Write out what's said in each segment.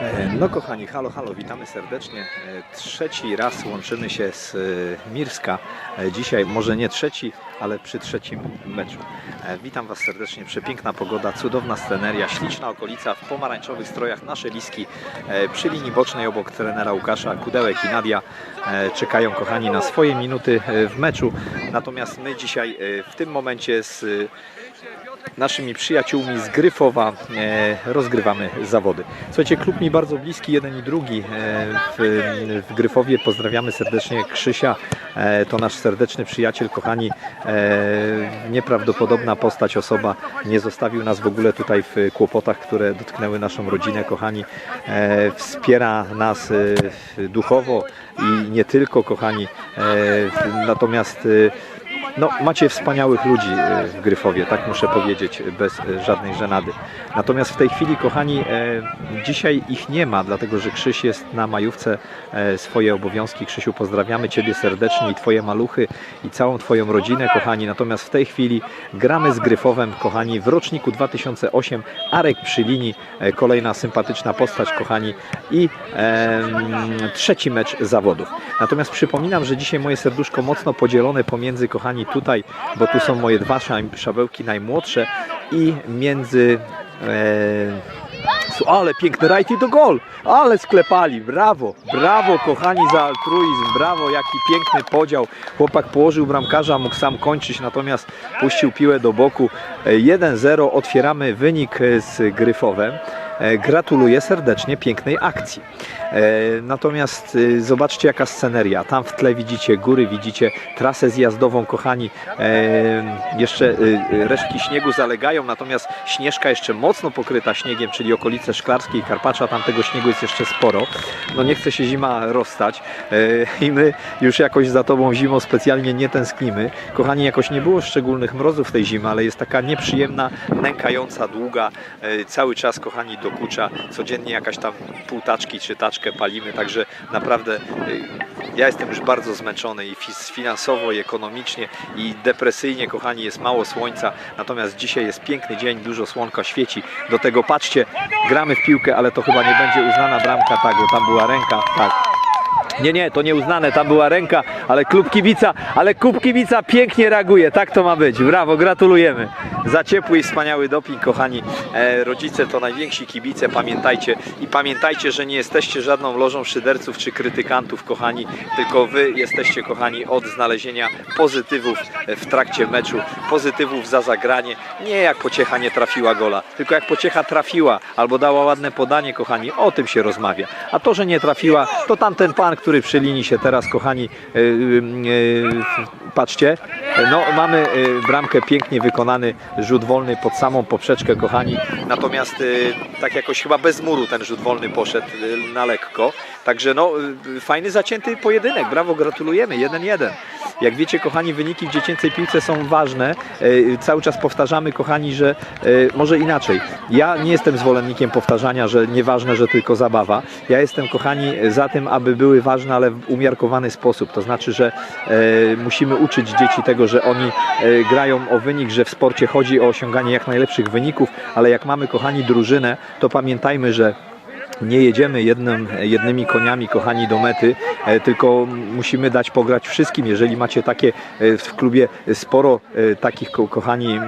E, No kochani, halo, halo, witamy serdecznie. E, Trzeci raz łączymy się z e, Mirska. Dzisiaj może nie trzeci, ale przy trzecim meczu. Witam Was serdecznie, przepiękna pogoda, cudowna sceneria, śliczna okolica w pomarańczowych strojach nasze liski przy linii bocznej obok trenera Łukasza, Kudełek i Nadia czekają kochani na swoje minuty w meczu. Natomiast my dzisiaj w tym momencie z naszymi przyjaciółmi z Gryfowa e, rozgrywamy zawody. Słuchajcie, klub mi bardzo bliski, jeden i drugi e, w, w Gryfowie. Pozdrawiamy serdecznie Krzysia, e, to nasz serdeczny przyjaciel, kochani, nieprawdopodobna postać, osoba, nie zostawił nas w ogóle tutaj w kłopotach, które dotknęły naszą rodzinę, kochani. Wspiera nas duchowo i nie tylko, kochani. Natomiast no, macie wspaniałych ludzi e, w Gryfowie, tak muszę powiedzieć, bez e, żadnej żenady. Natomiast w tej chwili, kochani, e, dzisiaj ich nie ma, dlatego że Krzyś jest na majówce e, swoje obowiązki. Krzysiu, pozdrawiamy Ciebie serdecznie i Twoje maluchy i całą Twoją rodzinę, kochani. Natomiast w tej chwili gramy z Gryfowem, kochani, w roczniku 2008. Arek przy linii, e, kolejna sympatyczna postać, kochani. I em, trzeci mecz zawodów. Natomiast przypominam, że dzisiaj moje serduszko mocno podzielone pomiędzy, kochani, tutaj, bo tu są moje dwa szabełki najmłodsze i między... E, ale piękny i to gol! Ale sklepali, brawo, brawo kochani za altruizm, brawo, jaki piękny podział. Chłopak położył bramkarza, mógł sam kończyć, natomiast puścił piłę do boku. E, 1-0, otwieramy wynik e, z Gryfowem. E, Gratuluję serdecznie pięknej akcji. E, Natomiast e, zobaczcie jaka sceneria. Tam w tle widzicie góry, widzicie trasę zjazdową, kochani. Jeszcze resztki śniegu zalegają, natomiast śnieżka jeszcze mocno pokryta śniegiem, czyli okolice Szklarskiej, Karpacza, tam tego śniegu jest jeszcze sporo. No nie chce się zima rozstać i my już jakoś za tobą zimą specjalnie nie tęsknimy. Kochani, jakoś nie było szczególnych mrozów tej zimy, ale jest taka nieprzyjemna, nękająca, długa. Cały czas, kochani, dokucza. Codziennie jakaś tam półtaczki czy taczkę palimy, także naprawdę e, ja jestem już bardzo zmęczony i finansowo, i ekonomicznie, i depresyjnie, kochani, jest mało słońca. Natomiast dzisiaj jest piękny dzień, dużo słonka świeci. Do tego patrzcie, gramy w piłkę, ale to chyba nie będzie uznana bramka, tak, bo tam była ręka, tak. Nie, nie, to nieuznane, tam była ręka, ale klub kibica, ale klub kibica pięknie reaguje, tak to ma być. Brawo, gratulujemy. Za ciepły i wspaniały doping, kochani. E, rodzice to najwięksi kibice, pamiętajcie. I pamiętajcie, że nie jesteście żadną lożą szyderców czy krytykantów, kochani, tylko wy jesteście, kochani, od znalezienia pozytywów w trakcie meczu, pozytywów za zagranie. Nie jak pociecha nie trafiła gola, tylko jak pociecha trafiła albo dała ładne podanie, kochani, o tym się rozmawia. A to, że nie trafiła, to tamten pan, który przy linii się teraz, kochani, yy, yy, patrzcie, no mamy yy, bramkę pięknie wykonany, rzut wolny pod samą poprzeczkę, kochani, natomiast yy, tak jakoś chyba bez muru ten rzut wolny poszedł yy, na lekko, także no fajny zacięty pojedynek, brawo, gratulujemy, 1-1. Jak wiecie, kochani, wyniki w dziecięcej piłce są ważne. Cały czas powtarzamy, kochani, że może inaczej. Ja nie jestem zwolennikiem powtarzania, że nieważne, że tylko zabawa. Ja jestem, kochani, za tym, aby były ważne, ale w umiarkowany sposób. To znaczy, że musimy uczyć dzieci tego, że oni e, grają o wynik, że w sporcie chodzi o osiąganie jak najlepszych wyników, ale jak mamy, kochani, drużynę, to pamiętajmy, że nie jedziemy jednym, jednymi koniami, kochani, do mety, e, tylko musimy dać pograć wszystkim. Jeżeli macie takie e, w klubie sporo e, takich, ko- kochani,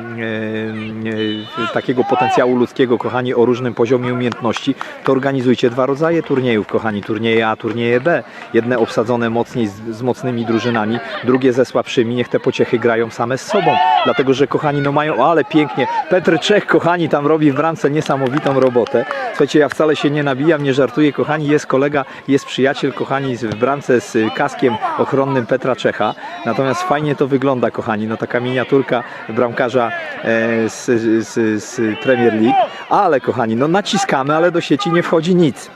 takiego potencjału ludzkiego, kochani, o różnym poziomie umiejętności, to organizujcie dwa rodzaje turniejów, kochani, turnieje A, turnieje B. Jedne obsadzone mocniej z, z mocnymi drużynami, drugie ze słabszymi. Niech te pociechy grają same z sobą, dlatego że, kochani, no mają, ale pięknie, Petr Czech, kochani, tam robi w bramce niesamowitą robotę. Słuchajcie, ja wcale się nie nabijam, nie żartuję, kochani, jest kolega, jest przyjaciel, kochani, w bramce z kaskiem ochronnym Petra Czecha. Natomiast fajnie to wygląda, kochani, no taka miniaturka bramkarza e, z, z, z Premier League. Ale, kochani, no naciskamy, ale do sieci nie wchodzi nic.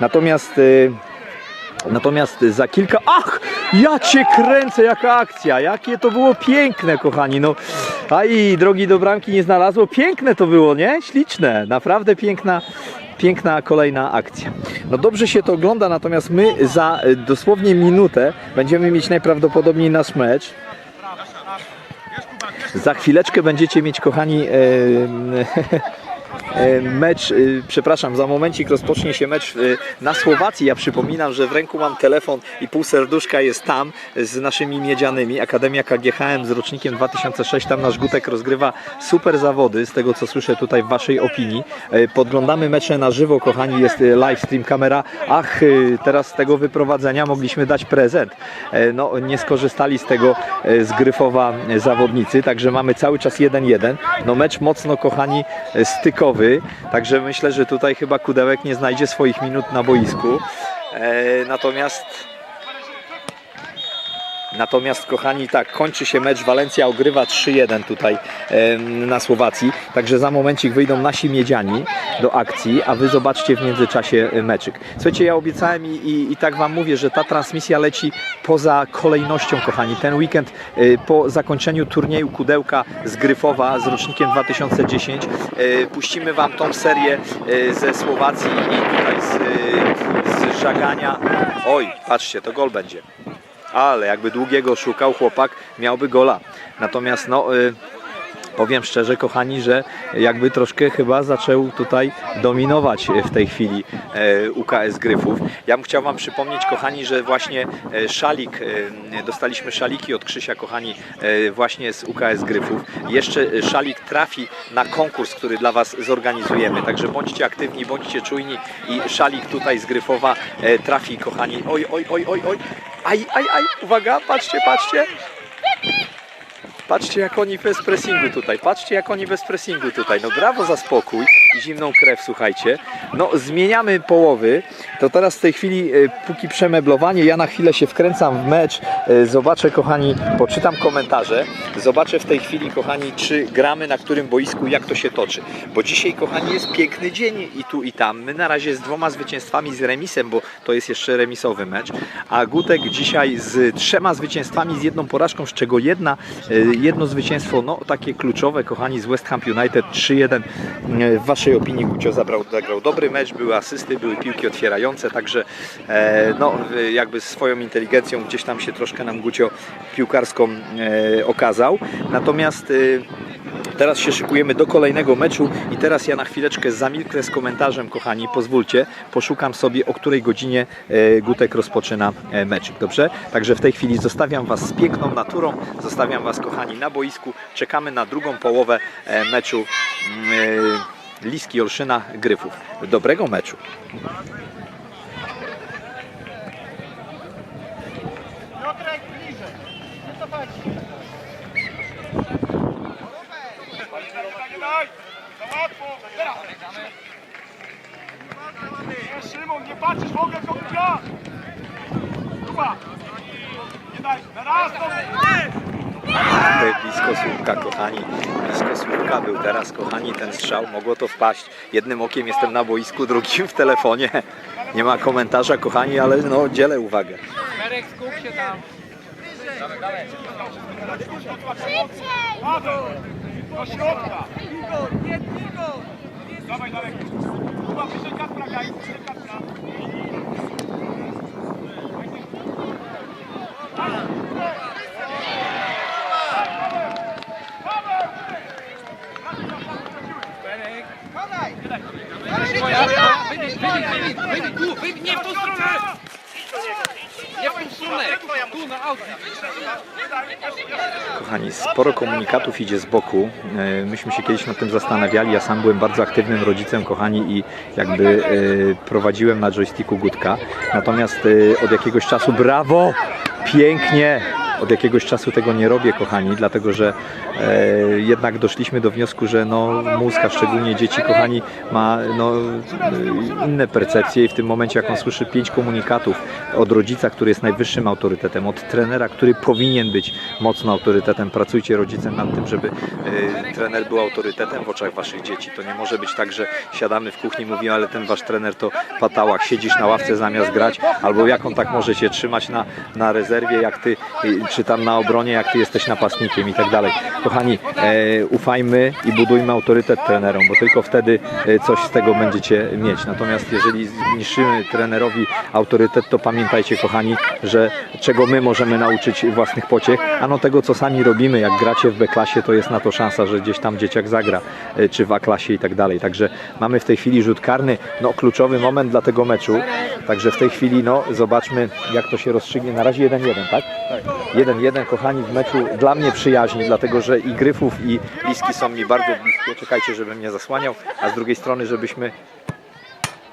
Natomiast... y, Natomiast za kilka. Ach! Ja cię kręcę, jaka akcja! Jakie to było piękne, kochani. No, a i drogi do bramki nie znalazło. Piękne to było, nie? Śliczne. Naprawdę piękna. Piękna kolejna akcja. No dobrze się to ogląda, natomiast my za y, dosłownie minutę będziemy mieć najprawdopodobniej nasz mecz. Za chwileczkę będziecie mieć, kochani, e, e, mecz, e, przepraszam, za momencik rozpocznie się mecz e, na Słowacji. Ja przypominam, że w ręku mam telefon i pół serduszka jest tam z naszymi miedzianymi. Akademia KGHM z rocznikiem 2006. Tam nasz Gutek rozgrywa super zawody, z tego co słyszę tutaj w Waszej opinii. E, Podglądamy mecze na żywo, kochani, jest e, live stream kamera. Ach, teraz z tego wyprowadzenia mogliśmy dać prezent. E, No, nie skorzystali z tego e, z Gryfowa zawodnicy, także mamy cały czas 1-1. No mecz mocno, kochani, e, stykowy, także myślę, że tutaj chyba Kudełek nie znajdzie swoich minut na boisku. E, Natomiast Natomiast, kochani, tak, kończy się mecz. Walencja ogrywa 3-1 tutaj em, na Słowacji. Także za momencik wyjdą nasi miedziani do akcji, a wy zobaczcie w międzyczasie e, meczyk. Słuchajcie, ja obiecałem i, i, i tak wam mówię, że ta transmisja leci poza kolejnością, kochani. Ten weekend e, po zakończeniu turnieju Kudełka z Gryfowa z rocznikiem 2010 e, puścimy wam tą serię e, ze Słowacji i tutaj z, e, z Żagania. Oj, patrzcie, to gol będzie ale jakby długiego szukał chłopak, miałby gola. Natomiast no, y, powiem szczerze, kochani, że jakby troszkę chyba zaczął tutaj dominować w tej chwili e, UKS Gryfów. Ja bym chciał Wam przypomnieć, kochani, że właśnie e, szalik, e, dostaliśmy szaliki od Krzysia, kochani, właśnie z UKS Gryfów. Jeszcze szalik trafi na konkurs, który dla Was zorganizujemy. Także bądźcie aktywni, bądźcie czujni i szalik tutaj z Gryfowa trafi, kochani. Oj, oj, oj, oj, oj. Aj, aj, aj, uwaga, patrzcie, patrzcie. Patrzcie jak oni bez pressingu tutaj, patrzcie jak oni bez pressingu tutaj. No brawo za spokój zimną krew, słuchajcie. No zmieniamy połowy. To teraz w tej chwili, e, póki przemeblowanie, ja na chwilę się wkręcam w mecz. E, Zobaczę, kochani, poczytam komentarze. Zobaczę w tej chwili, kochani, czy gramy na którym boisku, jak to się toczy. Bo dzisiaj, kochani, jest piękny dzień i tu i tam. My na razie z dwoma zwycięstwami z remisem, bo to jest jeszcze remisowy mecz. A Gutek dzisiaj z trzema zwycięstwami, z jedną porażką, z czego jedna e, jedno zwycięstwo, no takie kluczowe, kochani, z West Ham United 3-1. W Waszej opinii Gucio zabrał, zagrał dobry mecz, były asysty, były piłki otwierające, także e, no jakby swoją inteligencją gdzieś tam się troszkę nam Gucio piłkarską e, okazał. Natomiast e, Teraz się szykujemy do kolejnego meczu i teraz ja na chwileczkę zamilknę z komentarzem, kochani, pozwólcie, poszukam sobie o której godzinie e, Gutek rozpoczyna e, mecz, dobrze? Także w tej chwili zostawiam Was z piękną naturą, zostawiam Was, kochani, na boisku, czekamy na drugą połowę e, meczu mm, e, Liski Olszyna Gryfów. Dobrego meczu. Szymon, nie patrzysz w ogóle co ja! Kuba! Nie daj! Na raz to! Nie! Blisko słupka, kochani. Blisko słupka był teraz, kochani, ten strzał. Mogło to wpaść. Jednym okiem jestem na boisku, drugim w telefonie. Nie ma komentarza, kochani, ale no dzielę uwagę. Marek, skup się tam. Paweł! Do środka! Dawaj daleko! Kuba, wyżej Kacpra, Gaj! Wyżej Kacpra! Nie w tą stronę! Nie w tą stronę! Tu, na auto. Kochani, sporo komunikatów idzie z boku. E, Myśmy się kiedyś nad tym zastanawiali. Ja sam byłem bardzo aktywnym rodzicem, kochani, i jakby e, prowadziłem na joysticku Gutka. Natomiast e, od jakiegoś czasu, brawo! Pięknie! Od jakiegoś czasu tego nie robię, kochani, dlatego że e, jednak doszliśmy do wniosku, że no, mózg, a szczególnie dzieci, kochani, ma no, inne percepcje i w tym momencie, jak on słyszy pięć komunikatów od rodzica, który jest najwyższym autorytetem, od trenera, który powinien być mocno autorytetem, pracujcie rodzicem nad tym, żeby e, trener był autorytetem w oczach waszych dzieci. To nie może być tak, że siadamy w kuchni i mówimy, ale ten wasz trener to patałach, siedzisz na ławce zamiast grać, albo jak on tak może się trzymać na, na rezerwie, jak ty, czy tam na obronie, jak ty jesteś napastnikiem i tak dalej. Kochani, e, ufajmy i budujmy autorytet trenerom, bo tylko wtedy e, coś z tego będziecie mieć. Natomiast jeżeli zniszczymy trenerowi autorytet, to pamiętajcie, kochani, że czego my możemy nauczyć własnych pociech, ano tego, co sami robimy, jak gracie w B-klasie, to jest na to szansa, że gdzieś tam dzieciak zagra, e, czy w A-klasie i tak dalej. Także mamy w tej chwili rzut karny, no kluczowy moment dla tego meczu. Także w tej chwili, no zobaczmy, jak to się rozstrzygnie. Na razie 1-1, tak? 1-1, kochani, w meczu dla mnie przyjaźni, dlatego że i Gryfów, i Liski są mi bardzo bliskie. Czekajcie, żebym nie zasłaniał, a z drugiej strony, żebyśmy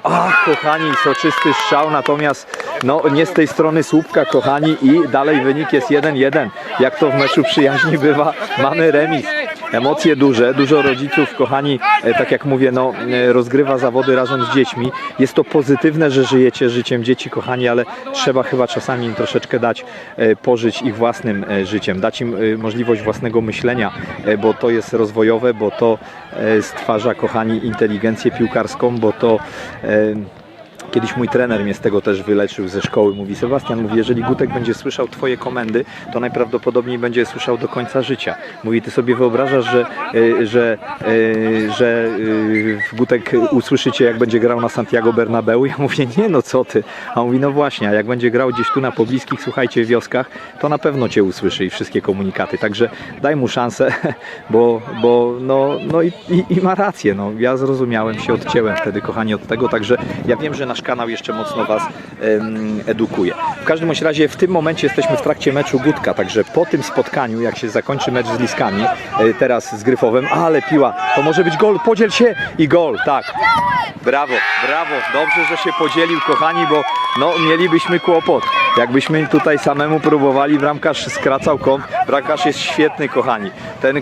Ach, kochani, soczysty strzał, natomiast no nie z tej strony słupka, kochani, i dalej wynik jest 1-1. Jak to w meczu przyjaźni bywa, mamy remis. Emocje duże, dużo rodziców, kochani, e, tak jak mówię, no e, rozgrywa zawody razem z dziećmi. Jest to pozytywne, że żyjecie życiem dzieci, kochani, ale trzeba chyba czasami im troszeczkę dać e, pożyć ich własnym życiem, dać im możliwość własnego myślenia, bo to jest rozwojowe, bo to stwarza, kochani, inteligencję piłkarską, bo to Kiedyś mój trener mnie z tego też wyleczył ze szkoły. Mówi Sebastian, mówi, jeżeli Gutek będzie słyszał Twoje komendy, to najprawdopodobniej będzie słyszał do końca życia. Mówi, Ty sobie wyobrażasz, że, e, że, e, że e, Gutek usłyszy Cię, jak będzie grał na Santiago Bernabeu? Ja mówię, nie no co Ty? A on mówi, no właśnie, a jak będzie grał gdzieś tu na pobliskich, słuchajcie, wioskach, to na pewno Cię usłyszy i wszystkie komunikaty. Także daj mu szansę, bo, bo no, no i, i, i ma rację. No. Ja zrozumiałem się, odcięłem wtedy, kochani, od tego. Także ja wiem, że nasz kanał jeszcze mocno Was edukuje. W każdym razie w tym momencie jesteśmy w trakcie meczu Gutka, także po tym spotkaniu, jak się zakończy mecz z Liskami, e, teraz z Gryfowem, ale piła, to może być gol, podziel się i gol, tak. Brawo, brawo, dobrze, że się podzielił, kochani, bo no, mielibyśmy kłopot. Jakbyśmy tutaj samemu próbowali, bramkarz skracał kąt, bramkarz jest świetny, kochani. Ten e,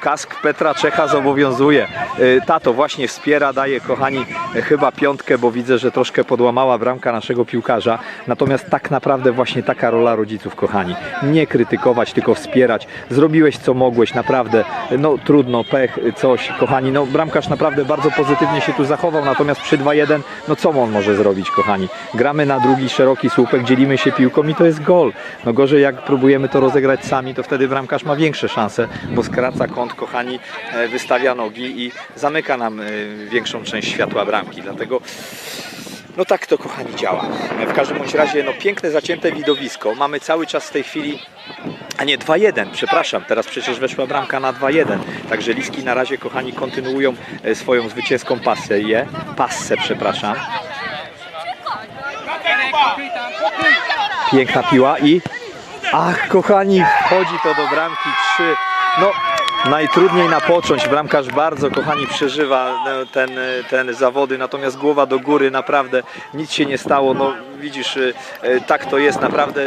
kask Petra Czecha zobowiązuje. E, tato właśnie wspiera, daje, kochani, e, chyba piątkę, bo widzę, że troszkę podłamała bramka naszego piłkarza. Natomiast tak naprawdę właśnie taka rola rodziców, kochani. Nie krytykować, tylko wspierać. Zrobiłeś co mogłeś, naprawdę. No trudno, pech, coś, kochani. No bramkarz naprawdę bardzo pozytywnie się tu zachował, natomiast przy 2-1, no co on może zrobić, kochani? Gramy na drugi szeroki słupek, dzielimy się piłką i to jest gol. No gorzej jak próbujemy to rozegrać sami, to wtedy bramkarz ma większe szanse, bo skraca kąt, kochani, e, wystawia nogi i zamyka nam e, większą część światła bramki. Dlatego no tak to kochani działa. W każdym bądź razie no piękne zacięte widowisko. Mamy cały czas w tej chwili a nie 2-1, przepraszam, teraz przecież weszła bramka na 2-1. Także Liski na razie kochani kontynuują e, swoją zwycięską pasę, je, passę, przepraszam. Piękna piła i ach kochani, wchodzi to do bramki 3. No najtrudniej napocząć. Bramkarz bardzo kochani przeżywa no, ten, ten zawody, natomiast głowa do góry naprawdę nic się nie stało. No widzisz, y, tak to jest naprawdę.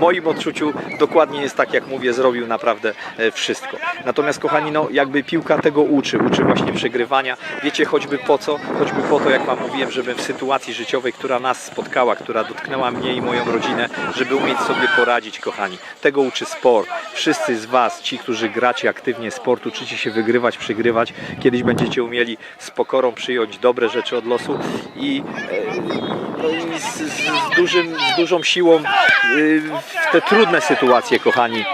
W moim odczuciu dokładnie jest tak, jak mówię, zrobił naprawdę e, wszystko. Natomiast kochani, no jakby piłka tego uczy, uczy właśnie przegrywania. Wiecie, choćby po co? Choćby po to, jak Wam mówiłem, żeby w sytuacji życiowej, która nas spotkała, która dotknęła mnie i moją rodzinę, żeby umieć sobie poradzić, kochani. Tego uczy sport. Wszyscy z Was, ci, którzy gracie aktywnie sport, uczycie się wygrywać, przegrywać. Kiedyś będziecie umieli z pokorą przyjąć dobre rzeczy od losu i, e, i z, z, dużym, z dużą siłą y, w te trudne sytuacje, kochani,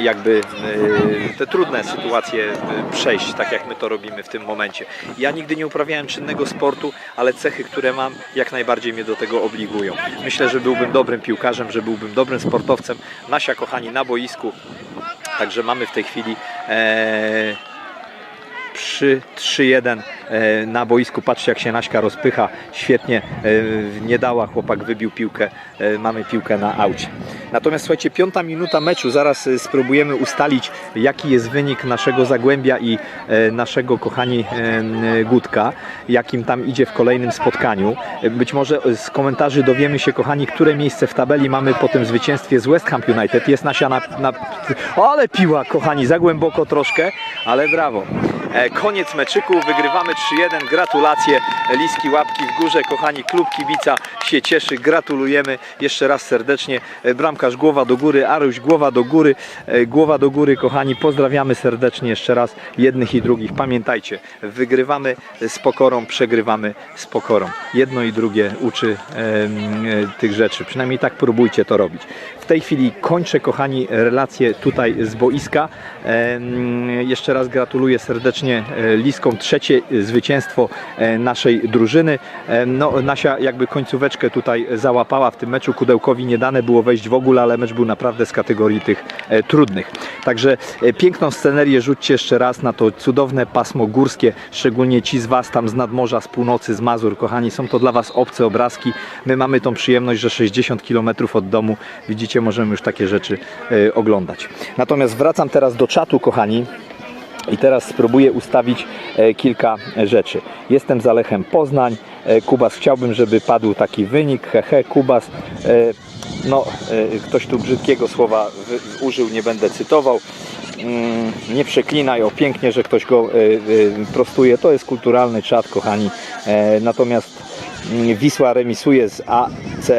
jakby y, te trudne sytuacje y, przejść, tak jak my to robimy w tym momencie. Ja nigdy nie uprawiałem czynnego sportu, ale cechy, które mam, jak najbardziej mnie do tego obligują. Myślę, że byłbym dobrym piłkarzem, że byłbym dobrym sportowcem. Nasia, kochani, na boisku. Także mamy w tej chwili e, przy 3-1 e, na boisku. Patrzcie jak się Naśka rozpycha. Świetnie e, nie dała, chłopak wybił piłkę. E, Mamy piłkę na aucie. Natomiast słuchajcie, piąta minuta meczu. Zaraz spróbujemy ustalić jaki jest wynik naszego Zagłębia i naszego kochani Gutka. Jakim tam idzie w kolejnym spotkaniu. Być może z komentarzy dowiemy się kochani, które miejsce w tabeli mamy po tym zwycięstwie z West Ham United. Jest Nasia na... na... Ale piła kochani, za głęboko troszkę, ale brawo. Koniec meczyku, wygrywamy 3-1, gratulacje, Liski łapki w górze, kochani, klub kibica się cieszy, gratulujemy jeszcze raz serdecznie, E, bramkarz głowa do góry, Aruś głowa do góry, E, głowa do góry, kochani, pozdrawiamy serdecznie jeszcze raz jednych i drugich, pamiętajcie, wygrywamy z pokorą, przegrywamy z pokorą, jedno i drugie uczy e, tych rzeczy, przynajmniej tak próbujcie to robić. Tej chwili kończę, kochani, relacje tutaj z boiska. Jeszcze raz gratuluję serdecznie e, Liskom trzecie zwycięstwo e, naszej drużyny. No, Nasia jakby końcóweczkę tutaj załapała w tym meczu. Kudełkowi nie dane było wejść w ogóle, ale mecz był naprawdę z kategorii tych e, trudnych. Także piękną scenerię rzućcie jeszcze raz na to cudowne pasmo górskie, szczególnie ci z Was tam z nadmorza, z północy, z Mazur, kochani, są to dla Was obce obrazki. My mamy tą przyjemność, że 60 km od domu, widzicie, możemy już takie rzeczy e, oglądać. Natomiast wracam teraz do czatu, kochani. I teraz spróbuję ustawić e, kilka rzeczy. Jestem za Lechem Poznań. E, Kubas, chciałbym, żeby padł taki wynik. Hehe, Kubas. No, ktoś tu brzydkiego słowa użył, nie będę cytował. Mm, Nie przeklinaj, o pięknie, że ktoś go prostuje. To jest kulturalny czat, kochani. Natomiast mm, Wisła remisuje z AC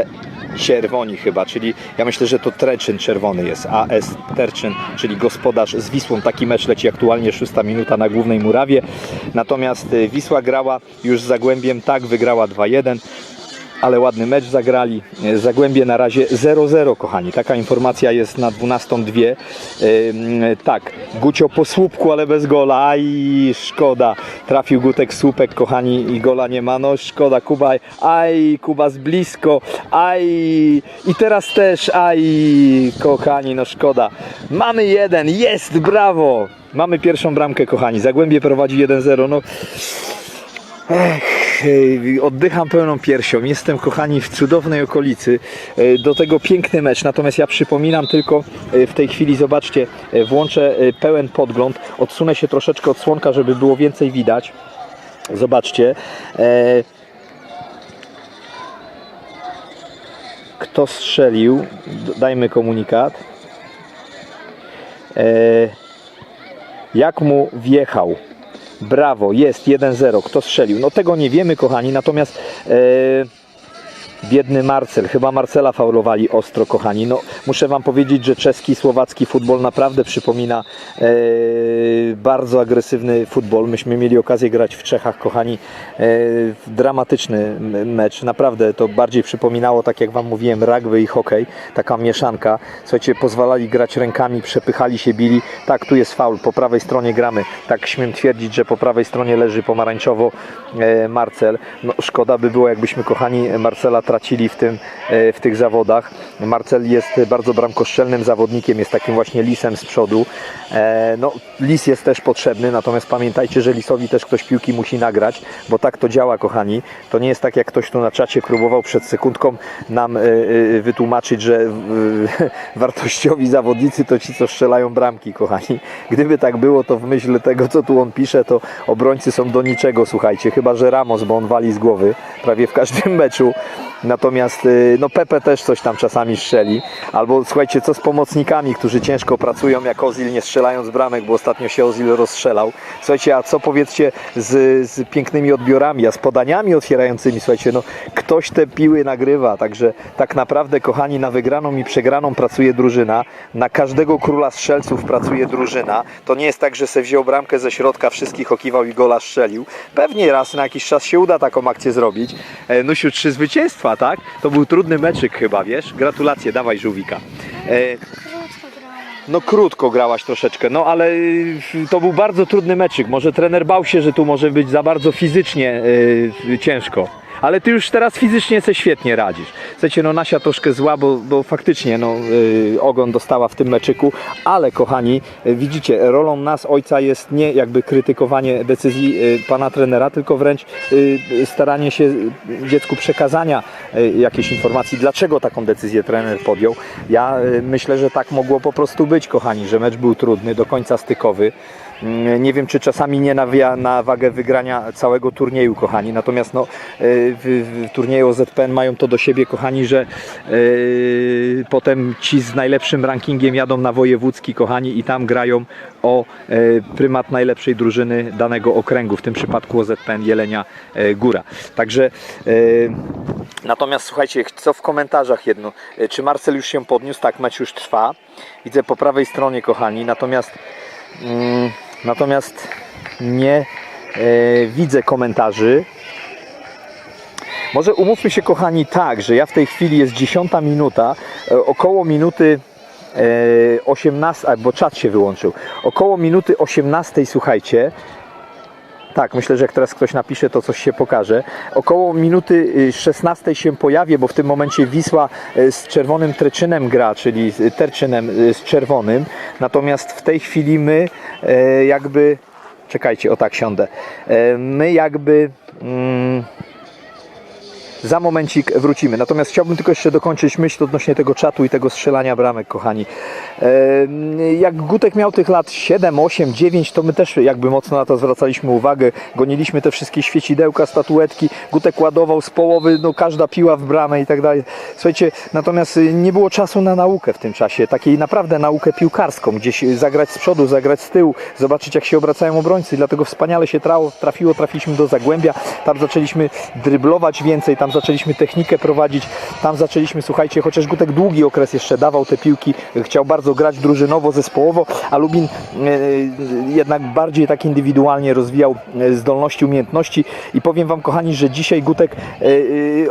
Czerwoni chyba, czyli ja myślę, że to Treczyn czerwony jest, AS Terczyn, czyli gospodarz z Wisłą. Taki mecz leci aktualnie, szósta minuta na głównej murawie. Natomiast y, Wisła grała już z Zagłębiem, tak, wygrała 2-1 ale ładny mecz zagrali. E, Zagłębie na razie 0-0, kochani. Taka informacja jest na 12.02. Ym, tak, Gucio po słupku, ale bez gola. Aj, szkoda. Trafił Gutek słupek, kochani, i gola nie ma. No, szkoda, Kuba. Aj, Kuba z blisko. Aj, i teraz też. Aj, kochani, no szkoda. Mamy jeden, jest, brawo. Mamy pierwszą bramkę, kochani. Zagłębie prowadzi 1-0. No, Ech, oddycham pełną piersią. Jestem, kochani, w cudownej okolicy. E, Do tego piękny mecz. Natomiast ja przypominam tylko e, w tej chwili, zobaczcie, włączę pełen podgląd. Odsunę się troszeczkę od słonka, żeby było więcej widać. Zobaczcie. Kto strzelił? Dajmy komunikat. Jak mu wjechał? Brawo, jest 1-0. Kto strzelił? No tego nie wiemy, kochani. Natomiast e, biedny Marcel, chyba Marcela faulowali ostro, kochani. No muszę Wam powiedzieć, że czeski, słowacki futbol naprawdę przypomina e, bardzo agresywny futbol. Myśmy mieli okazję grać w Czechach, kochani. E, dramatyczny mecz. Naprawdę to bardziej przypominało, tak jak Wam mówiłem, rugby i hokej. Taka mieszanka. Słuchajcie, pozwalali grać rękami, przepychali się, bili. Tak, tu jest faul, po prawej stronie gramy. Tak śmiem twierdzić, że po prawej stronie leży pomarańczowo e, Marcel. No, szkoda by było, jakbyśmy, kochani, Marcela tracili w, tym, e, w tych zawodach. Marcel jest bardzo bramkoszczelnym zawodnikiem, jest takim właśnie lisem z przodu. E, No, lis jest też potrzebny, natomiast pamiętajcie, że lisowi też ktoś piłki musi nagrać, bo tak to działa, kochani. To nie jest tak, jak ktoś tu na czacie próbował przed sekundką nam e, wytłumaczyć, że wartościowi zawodnicy to ci, co strzelają bramki, kochani. Gdyby tak było, to w myśl tego, co tu on pisze, to obrońcy są do niczego, słuchajcie. Chyba, że Ramos, bo on wali z głowy prawie w każdym meczu. Natomiast y, no Pepe też coś tam czasami strzeli. Albo słuchajcie, co z pomocnikami, którzy ciężko pracują jak Ozil, nie strzelając bramek, bo ostatnio się Ozil rozstrzelał. Słuchajcie, a co powiedzcie z, z pięknymi odbiorami, a z podaniami otwierającymi? Słuchajcie, no ktoś te piły nagrywa, także tak naprawdę, kochani, na wygraną i przegraną pracuje drużyna, na każdego króla strzelców pracuje drużyna. To nie jest tak, że se wziął bramkę ze środka, wszystkich okiwał i gola strzelił. Pewnie raz na jakiś czas się uda taką akcję zrobić. E, Nusiu, trzy zwycięstwa, tak? To był trudny meczyk chyba, wiesz? Gratulacje, dawaj żółwika. E, no krótko grałaś troszeczkę, no ale y, to był bardzo trudny meczyk. Może trener bał się, że tu może być za bardzo fizycznie y, ciężko. Ale ty już teraz fizycznie sobie świetnie radzisz. Słuchajcie, no Nasia troszkę zła, bo, bo faktycznie no, y, ogon dostała w tym meczyku, ale kochani, y, widzicie, rolą nas, ojca jest nie jakby krytykowanie decyzji y, pana trenera, tylko wręcz staranie się dziecku przekazania y, jakiejś informacji, dlaczego taką decyzję trener podjął. Ja myślę, że tak mogło po prostu być, kochani, że mecz był trudny, do końca stykowy. Mm, Nie wiem, czy czasami nie nawija na wagę wygrania całego turnieju, kochani. Natomiast no, y, w, w turnieju OZPN mają to do siebie, kochani, że y, potem ci z najlepszym rankingiem jadą na wojewódzki, kochani, i tam grają o y, prymat najlepszej drużyny danego okręgu, w tym przypadku OZPN Jelenia Góra. Także natomiast słuchajcie, co w komentarzach jedno. Czy Marcel już się podniósł? Tak, mecz już trwa. Widzę po prawej stronie, kochani. Natomiast Mm, Natomiast nie e, widzę komentarzy. Może umówmy się, kochani, tak, że ja w tej chwili jest 10 minuta, e, około minuty e, 18, albo czat się wyłączył. Około minuty 18, słuchajcie. Tak, myślę, że jak teraz ktoś napisze, to coś się pokaże. Około minuty y, 16 się pojawię, bo w tym momencie Wisła y, z czerwonym treczynem gra, czyli z terczynem y, z czerwonym. Natomiast w tej chwili my jakby. Czekajcie, o tak siądę. My jakby. Mm, za momencik wrócimy. Natomiast chciałbym tylko jeszcze dokończyć myśl odnośnie tego czatu i tego strzelania bramek, kochani. Jak Gutek miał tych lat 7, 8, 9, to my też jakby mocno na to zwracaliśmy uwagę. Goniliśmy te wszystkie świecidełka, statuetki. Gutek ładował z połowy, no każda piła w bramę i tak dalej. Słuchajcie, natomiast y, nie było czasu na naukę w tym czasie. Takiej naprawdę naukę piłkarską. Gdzieś zagrać z przodu, zagrać z tyłu, zobaczyć jak się obracają obrońcy. Dlatego wspaniale się trafiło, trafiliśmy do Zagłębia. Tam zaczęliśmy dryblować więcej, tam zaczęliśmy technikę prowadzić. Tam zaczęliśmy, słuchajcie, chociaż Gutek długi okres jeszcze dawał te piłki, chciał bardzo grać drużynowo, zespołowo, a Lubin e, jednak bardziej tak indywidualnie rozwijał zdolności, umiejętności i powiem Wam, kochani, że dzisiaj Gutek,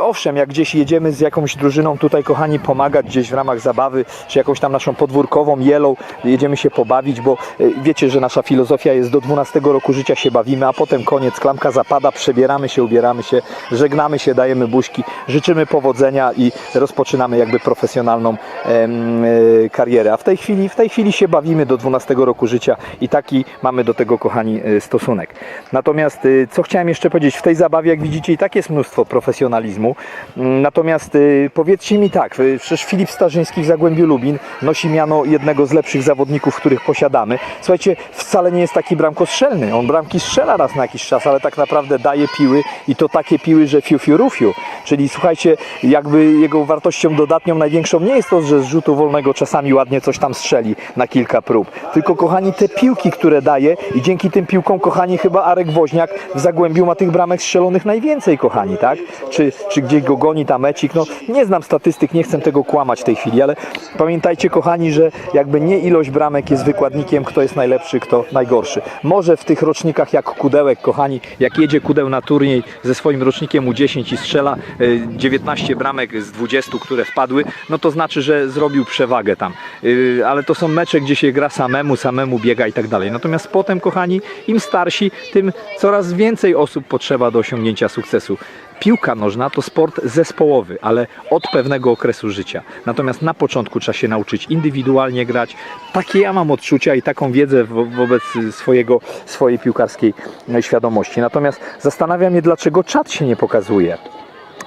owszem, jak gdzieś jedziemy z jakąś drużyną tutaj, kochani, pomagać gdzieś w ramach zabawy, czy jakąś tam naszą podwórkową, jelą, jedziemy się pobawić, bo wiecie, że nasza filozofia jest do 12 roku życia się bawimy, a potem koniec, klamka zapada, przebieramy się, ubieramy się, żegnamy się, dajemy buźki, życzymy powodzenia i rozpoczynamy jakby profesjonalną e, karierę. A w tej chwili, w tej chwili się bawimy do 12 roku życia i taki mamy do tego, kochani, e, stosunek. Natomiast e, co chciałem jeszcze powiedzieć, w tej zabawie, jak widzicie, i tak jest mnóstwo profesjonalizmu. Mm, Natomiast powiedzcie mi tak, przecież Filip Starzyński w Zagłębiu Lubin nosi miano jednego z lepszych zawodników, których posiadamy. Słuchajcie, wcale nie jest taki bramkostrzelny. On bramki strzela raz na jakiś czas, ale tak naprawdę daje piły i to takie piły, że fiu fiu rufiu. Czyli słuchajcie, jakby jego wartością dodatnią największą nie jest to, że z rzutu wolnego czasami ładnie coś tam strzeli na kilka prób. Tylko kochani, te piłki, które daje i dzięki tym piłkom, kochani, chyba Arek Woźniak w Zagłębiu ma tych bramek strzelonych najwięcej, kochani, tak? Czy, czy gdzieś go goni tam mecik? No nie znam statystyk, nie chcę tego kłamać w tej chwili, ale pamiętajcie, kochani, że jakby nie ilość bramek jest wykładnikiem, kto jest najlepszy, kto najgorszy. Może w tych rocznikach jak Kudełek, kochani, jak jedzie Kudeł na turniej ze swoim rocznikiem U10 i strzela y, 19 bramek z 20, które wpadły, no to znaczy, że zrobił przewagę tam. Y, Ale to są mecze, gdzie się gra samemu, samemu biega i tak dalej. Natomiast potem, kochani, im starsi, tym coraz więcej osób potrzeba do osiągnięcia sukcesu. Piłka nożna to sport zespołowy, ale od pewnego okresu życia. Natomiast na początku trzeba się nauczyć indywidualnie grać. Takie ja mam odczucia i taką wiedzę wo- wobec swojego, swojej piłkarskiej e, świadomości. Natomiast zastanawia mnie, dlaczego czat się nie pokazuje.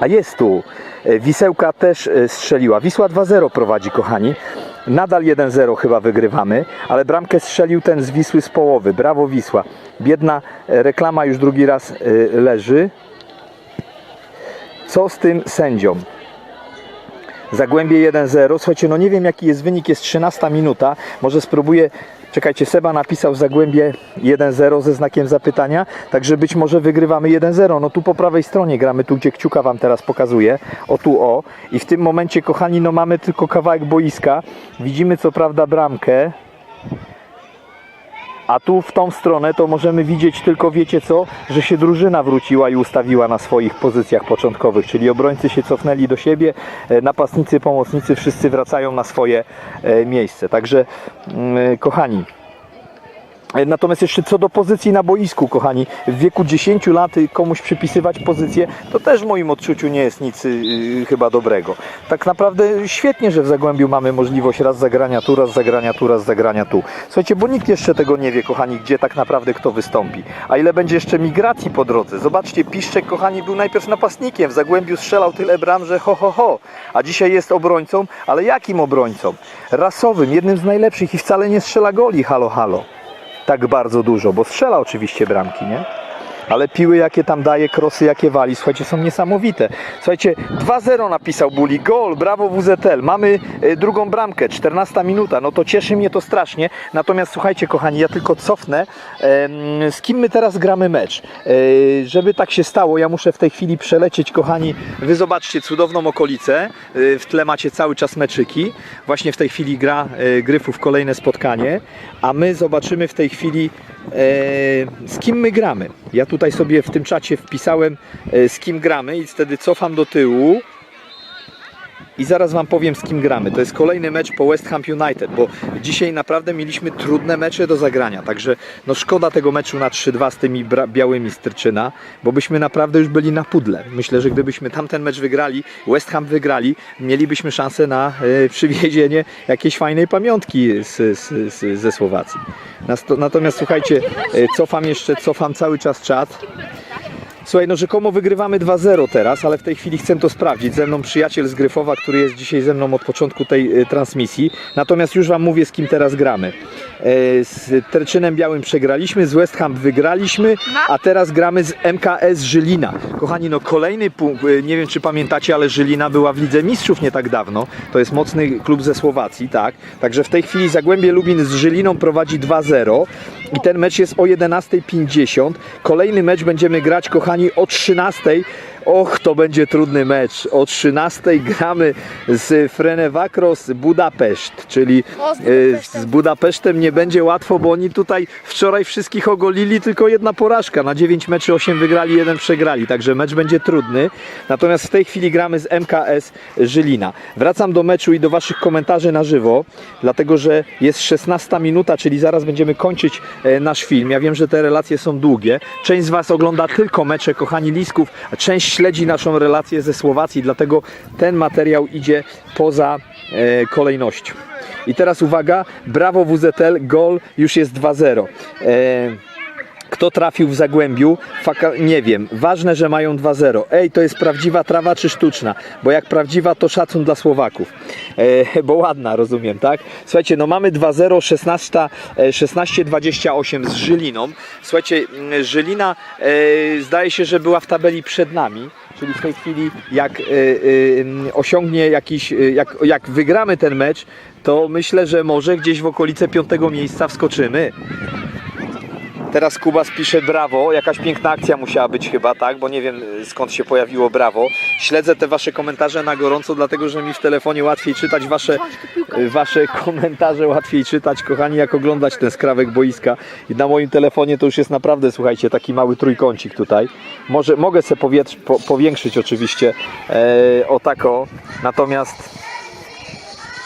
A jest tu. E, Wisełka też e, strzeliła. Wisła 2-0 prowadzi, kochani. Nadal 1-0 chyba wygrywamy, ale bramkę strzelił ten z Wisły z połowy. Brawo Wisła. Biedna e, reklama już drugi raz leży. Co z tym sędzią? Zagłębie 1-0. Słuchajcie, no nie wiem jaki jest wynik, jest 13 minuta. Może spróbuję. Czekajcie, Seba napisał Zagłębie 1-0 ze znakiem zapytania, także być może wygrywamy 1-0. No tu po prawej stronie gramy, tu gdzie kciuka Wam teraz pokazuję, o tu o. I w tym momencie, kochani, no mamy tylko kawałek boiska. Widzimy co prawda bramkę, a tu w tą stronę to możemy widzieć tylko, wiecie co, że się drużyna wróciła i ustawiła na swoich pozycjach początkowych, czyli obrońcy się cofnęli do siebie, e, napastnicy, pomocnicy, wszyscy wracają na swoje e, miejsce. Także, mm, kochani, E, Natomiast jeszcze co do pozycji na boisku, kochani, w wieku 10 lat komuś przypisywać pozycję, to też w moim odczuciu nie jest nic y, chyba dobrego. Tak naprawdę świetnie, że w Zagłębiu mamy możliwość raz zagrania tu, raz zagrania tu, raz zagrania tu. Słuchajcie, bo nikt jeszcze tego nie wie, kochani, gdzie tak naprawdę kto wystąpi. A ile będzie jeszcze migracji po drodze? Zobaczcie, Piszczek, kochani, był najpierw napastnikiem, w Zagłębiu strzelał tyle bram, że ho, ho, ho. A dzisiaj jest obrońcą, ale jakim obrońcą? Rasowym, jednym z najlepszych i wcale nie strzela goli, halo, halo tak bardzo dużo, bo strzela oczywiście bramki, nie? Ale piły jakie tam daje, krosy jakie wali, słuchajcie, są niesamowite. Słuchajcie, 2-0 napisał Buli, gol, brawo WZL, mamy e, drugą bramkę, 14 minuta, no to cieszy mnie to strasznie. Natomiast słuchajcie, kochani, ja tylko cofnę, z kim my teraz gramy mecz. E, żeby tak się stało, ja muszę w tej chwili przelecieć, kochani, wy zobaczcie cudowną okolicę, E, w tle macie cały czas meczyki, właśnie w tej chwili gra Gryfów kolejne spotkanie, a my zobaczymy w tej chwili z kim my gramy. Ja tutaj sobie w tym czacie wpisałem e, z kim gramy i wtedy cofam do tyłu. I zaraz Wam powiem z kim gramy. To jest kolejny mecz po West Ham United, bo dzisiaj naprawdę mieliśmy trudne mecze do zagrania. Także no szkoda tego meczu na 3-2 z tymi białymi Stryczyna, bo byśmy naprawdę już byli na pudle. Myślę, że gdybyśmy tamten mecz wygrali, West Ham wygrali, mielibyśmy szansę na e, przywiezienie jakiejś fajnej pamiątki z, z, z, ze Słowacji. Natomiast słuchajcie, e, cofam jeszcze, cofam cały czas czat. Słuchaj, no rzekomo wygrywamy 2-0 teraz, ale w tej chwili chcę to sprawdzić. Ze mną przyjaciel z Gryfowa, który jest dzisiaj ze mną od początku tej y, transmisji. Natomiast już Wam mówię, z kim teraz gramy. E, Z Terczynem Białym przegraliśmy, z West Ham wygraliśmy, a teraz gramy z MKS Żylina. Kochani, no kolejny punkt, y, nie wiem czy pamiętacie, ale Żylina była w Lidze Mistrzów nie tak dawno. To jest mocny klub ze Słowacji, tak? Także w tej chwili Zagłębie Lubin z Żyliną prowadzi 2-0 i ten mecz jest o 11.50. Kolejny mecz będziemy grać, kochani, o 13.00. Och, to będzie trudny mecz. O 13.00 gramy z Frenewakros Budapeszt, czyli O, z e, Budapesztem. z Budapesztem nie będzie łatwo, bo oni tutaj wczoraj wszystkich ogolili, tylko jedna porażka. Na 9 meczy 8 wygrali, 1 przegrali, także mecz będzie trudny. Natomiast w tej chwili gramy z MKS Żylina. Wracam do meczu i do Waszych komentarzy na żywo, dlatego że jest 16 minuta, czyli zaraz będziemy kończyć e, nasz film. Ja wiem, że te relacje są długie. Część z Was ogląda tylko mecze, kochani Lisków, a część śledzi naszą relację ze Słowacji, dlatego ten materiał idzie poza e, kolejnością. I teraz uwaga, brawo WZL, gol już jest 2-0. E, kto trafił w Zagłębiu? Faka, nie wiem. Ważne, że mają 2-0. Ej, to jest prawdziwa trawa czy sztuczna? Bo jak prawdziwa, to szacun dla Słowaków. E, bo ładna, rozumiem, tak? Słuchajcie, no mamy 2-0, 16, e, 16-28 z Żyliną. Słuchajcie, mm, Żylina e, zdaje się, że była w tabeli przed nami. Czyli w tej chwili, jak e, e, osiągnie jakiś, jak, jak wygramy ten mecz, to myślę, że może gdzieś w okolice piątego miejsca wskoczymy. Teraz Kubas pisze brawo, jakaś piękna akcja musiała być chyba, tak? Bo nie wiem y, skąd się pojawiło brawo. Śledzę te wasze komentarze na gorąco, dlatego że mi w telefonie łatwiej czytać wasze, y, wasze komentarze, łatwiej czytać, kochani, jak oglądać ten skrawek boiska. I na moim telefonie to już jest naprawdę, słuchajcie, taki mały trójkącik tutaj. Może mogę sobie powietrz, po, powiększyć oczywiście e, o tako, natomiast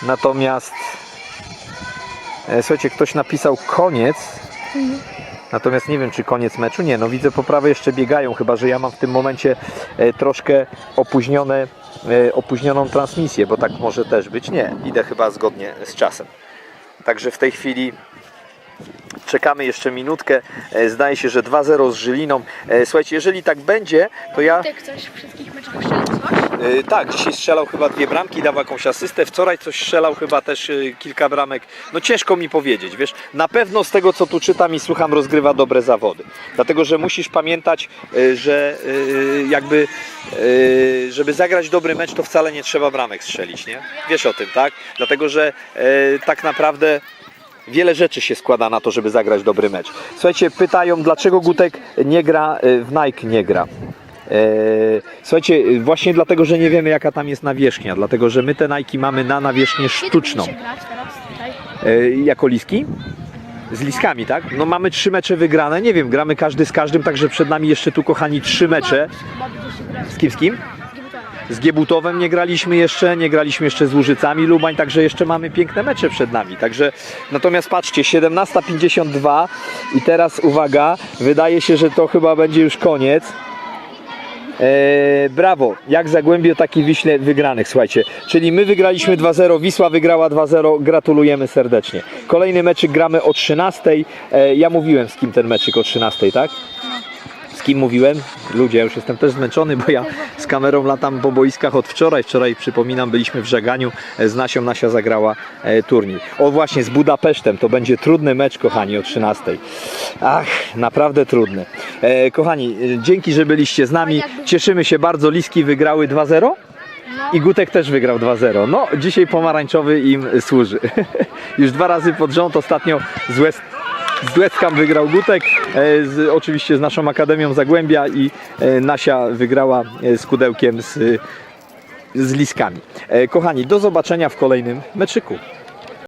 natomiast e, słuchajcie, ktoś napisał koniec. Natomiast nie wiem, czy koniec meczu. Nie, no widzę po prawej jeszcze biegają, chyba że ja mam w tym momencie e, troszkę opóźnione, e, opóźnioną transmisję, bo tak może też być. Nie, idę chyba zgodnie z czasem. Także w tej chwili czekamy jeszcze minutkę. E, Zdaje się, że 2-0 z Żyliną. E, Słuchajcie, jeżeli tak będzie, to ja... Ty ktoś w wszystkich meczach strzelił coś? Yy, tak, dzisiaj strzelał chyba dwie bramki, dał jakąś asystę. Wczoraj coś strzelał chyba też kilka bramek. No ciężko mi powiedzieć, wiesz. Na pewno z tego co tu czytam i słucham rozgrywa dobre zawody. Dlatego, że musisz pamiętać, że jakby żeby zagrać dobry mecz, to wcale nie trzeba bramek strzelić, nie? Wiesz o tym, tak? Dlatego, że tak naprawdę Wiele rzeczy się składa na to, żeby zagrać dobry mecz. Słuchajcie, pytają, dlaczego Gutek nie gra, y, w Nike nie gra. E, Słuchajcie, właśnie dlatego, że nie wiemy jaka tam jest nawierzchnia, dlatego że my te Nike mamy na nawierzchnię sztuczną. E, Jako liski? Z liskami, tak? No mamy trzy mecze wygrane, nie wiem, gramy każdy z każdym, także przed nami jeszcze tu kochani trzy mecze. Z kim, z kim? Z Giebutowem nie graliśmy jeszcze, nie graliśmy jeszcze z Łużycami Lubań, także jeszcze mamy piękne mecze przed nami. Także natomiast patrzcie, 17.52 i teraz uwaga, wydaje się, że to chyba będzie już koniec. Eee, brawo, jak Zagłębie, taki Wiśle wygranych, słuchajcie. Czyli my wygraliśmy 2-0, Wisła wygrała 2-0, gratulujemy serdecznie. Kolejny meczyk gramy o 13.00. Eee, ja mówiłem z kim ten meczyk o 13.00, tak? Kim mówiłem? Ludzie, ja już jestem też zmęczony, bo ja z kamerą latam po boiskach od wczoraj. Wczoraj, przypominam, byliśmy w Żaganiu, e, z Nasią Nasia zagrała e, turniej. O właśnie, z Budapesztem, to będzie trudny mecz, kochani, o 13. Ach, naprawdę trudny. E, kochani, dzięki, że byliście z nami. Cieszymy się bardzo, Liski wygrały 2-0. I Gutek też wygrał 2-0. No, dzisiaj pomarańczowy im służy. Już dwa razy pod rząd, ostatnio z West z Ham wygrał Gutek, e, z, oczywiście z naszą Akademią Zagłębia i e, Nasia wygrała e, z Kudełkiem z, z Liskami. Kochani, do zobaczenia w kolejnym meczyku.